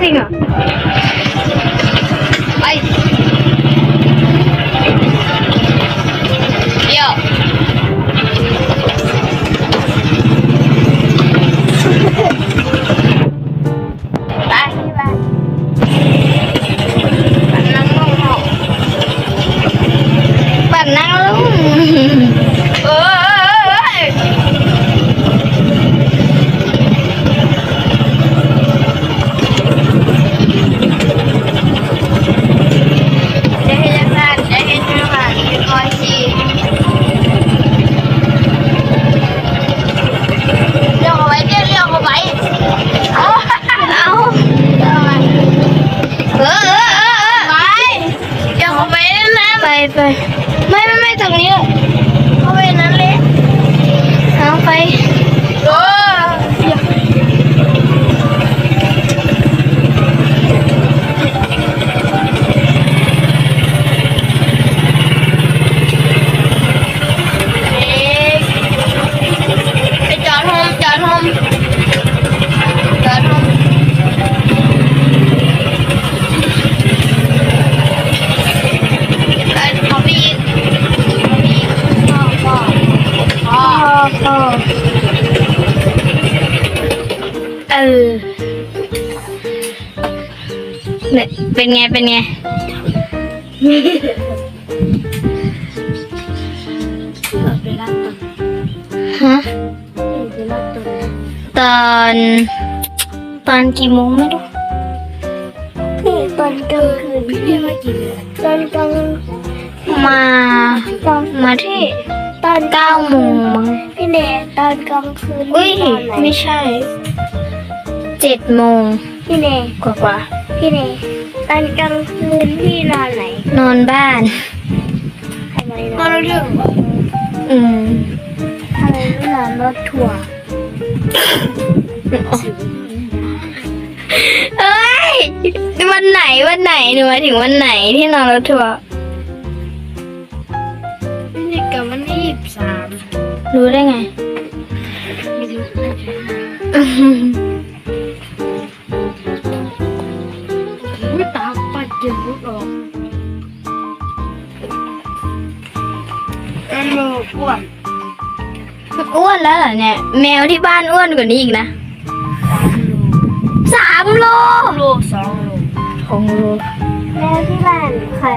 这个 เนี่ยเป็นไง เป็นไงไปรับตัวฮะไปรับตัวตอน ตอนกี่โมงไม่รู้นี่ตอนกลางคืนพี่มากี่เดือนตอนกลางมา ตอนมาที่ตอนเก้าโมงมั้งพี่เนตอนกลางคืนอุ้ยพี่นอนไหนไม่ใช่ เจ็ดโมงพี่เนกว่ากว่า พี่เนตอนกลางคืนพี่นอนไหนๆนอนบ้านทำไมนอนเรื่องอืมทำไมไม่นอนรถทัวร์เอ้ยวันไหนวันไหนหนูหมายถึงวันไหนที่นอนรถทัวร์พี่เนกับวันที่ยี่สิบสามรู้ได้ไงไม่รู้ อ้วนอ้วนแล้วเหรอเนี่ย แมวที่บ้านอ้วนกว่านี้อีกนะสามโลโลสองโลทองโลแม่ที่บ้านใคร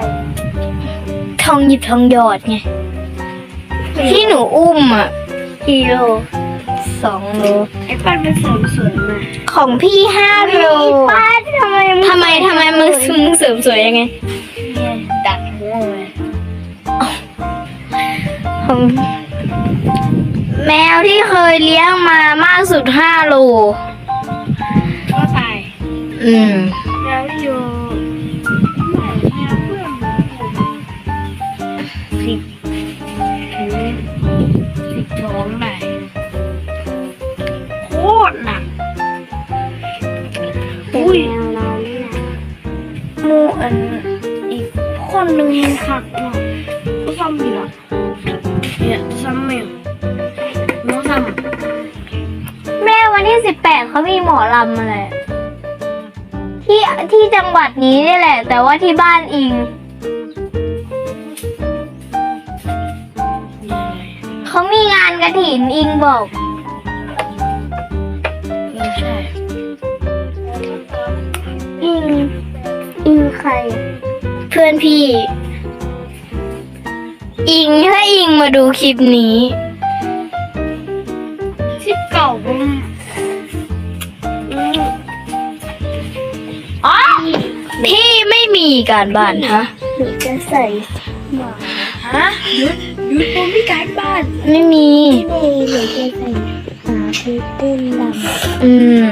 ทองหยิบทองหยอดไงที่หนูอุ้มอะกิโลสองโลไอ้ป้านเป็นเสริมสวยมาของพี่ห้าโลป้านทำไมทำไมทำไมมึงมึงเสริมสวยยังไง แมวที่เคยเลี้ยงมามากสุดห้าโล ก็ตายอืม แล้วอยู่ไหนแม่เพื่อนสิบถึงสิบสองไหนโคตรหนักอุ้ยมูอันอีกคนหนึ่งมันขักเนาะ มีหมอลำอะไรที่ที่จังหวัดนี้นี่แหละ แต่ว่าที่บ้านอิง เขามีงานกระถินอิงบอกไม่ใช่อิงอิงใคร เพื่อนพี่ อิงถ้าอิงมาดูคลิปนี้ ที่เก่าผมอื ไม่มีการบ้านฮะหนูจะใส่หมาฮะยุดยุดผมมีการบ้านไม่มีนี่หนูจะใส่หมาที่เต้นลอืม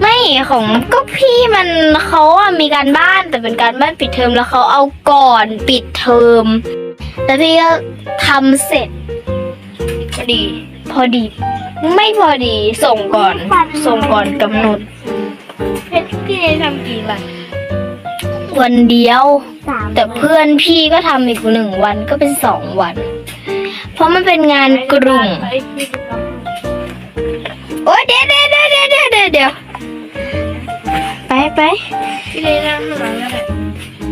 ไม่ของก็พี่มันเขาอะมีการบ้านแต่เป็นการบ้านปิดเทอมแล้วเขาเอาก่อนปิดเทอมแต่พี่ก็ทำเสร็จพอดี พอดี ไม่พอดีส่งก่อน ส่งก่อนกำหนดำเพชรพี่เนทำกี่วัน วันเดียว สามแต่เพื่อนพี่ก็ทำอีกหนึ่งวันก็เป็นสองวัน เพราะมันเป็นงานกลุ่มไอ้พี่จะทโอ๊ยเดี๋ยวเดี๋ยวเดี๋ยวเดี๋ยวเดี๋ยวเดี๋ยวเดี๋ยวไปไปำพี่เนนั่งข้างหลังก็ได้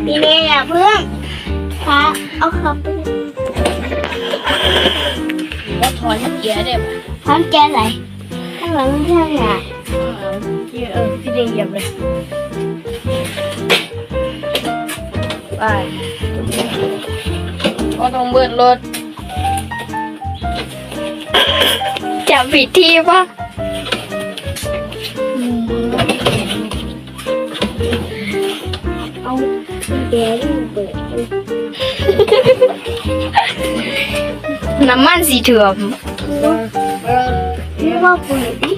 พี่เนอย่าเพิ่งพระเอาขับไปว่าถอนเกียร์เดี๋ยวพร้อมแกไหนข้างหลังไม่ใช่ไหมเออพี่เดียเหยียบเลย ไปก็ต้องเบิดรถจะผิดที่ปะเอาแกนี่เปิดน้ำมันสีเถื่อมนี่ว่าเปิด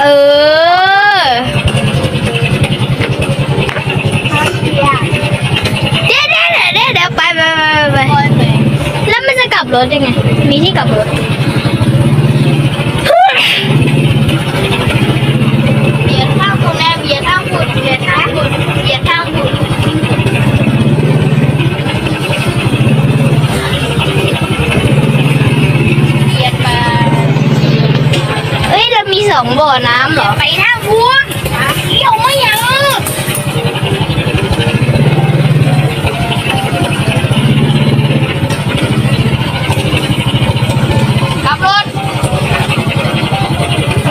เออ เดี๋ยวเดี๋ยวเดี๋ยวเดี๋ยวเดี๋ยวไปไปไปไปไปแล้วมันจะกลับรถยังไง มีที่กลับรถ ของบ่อน้ำเหรอ ไปทางพวงเดี๋ยวไม่ยังกลับรถ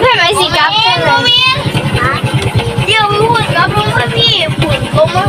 ไม่ไหมสิกลับเองเมนเดี๋ยวพูดกลับรถพี่ผุนก็ไม่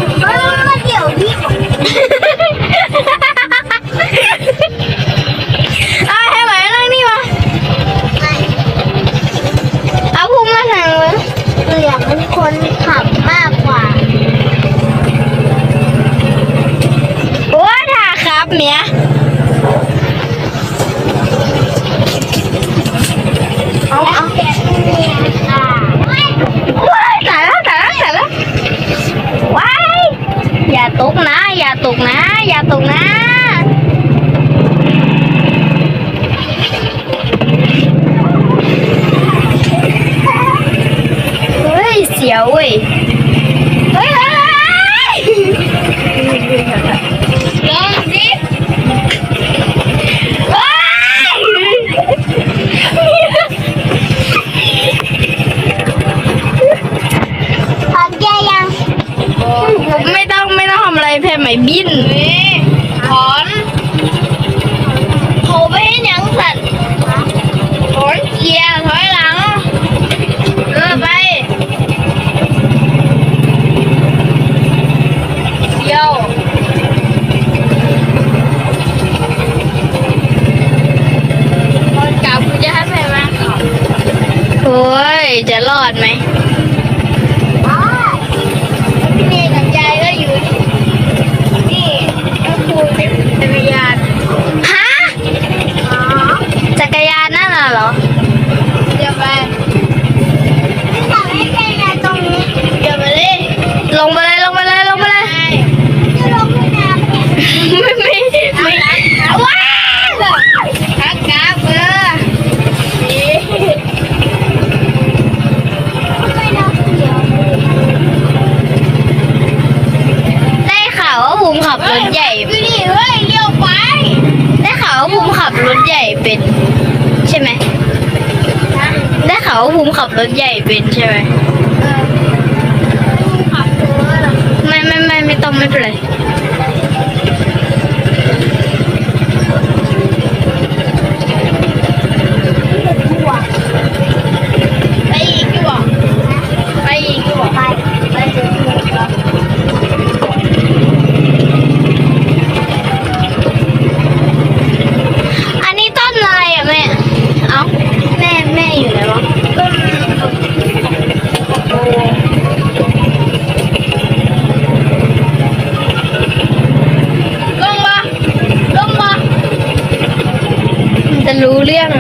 ฮ้ยเสียวเว้ยเฮ้ยเฮ้ยเฮ้ยลองสิว้ายพร้อมแกยัง ไม่ต้องไม่ต้องทำอะไรแพ่ไหมบินถอนเขาไม่ให้ยังสัตว์ถอนเกียร์ถอยหลัง เออไป เที่ยวตอนกลับคุณจะให้ใครมาขับโอ้ย จะรอดไหมพี่เมย์กับยายก็อยู่นี่นี่ก็ครูเป็นจักรยานฮะจักรยานนั่นน่ะเหรอ เดี๋ยวไปไม่ทำให้แกะตรงนี้เดี๋ยวไปเลยลงไป ข่าวว่าภูมิขับรถใหญ่เป็นใช่ไหมขับตัวเหรอไม่ไม่ไม่ไม่ต้องไม่เป็นไร 流量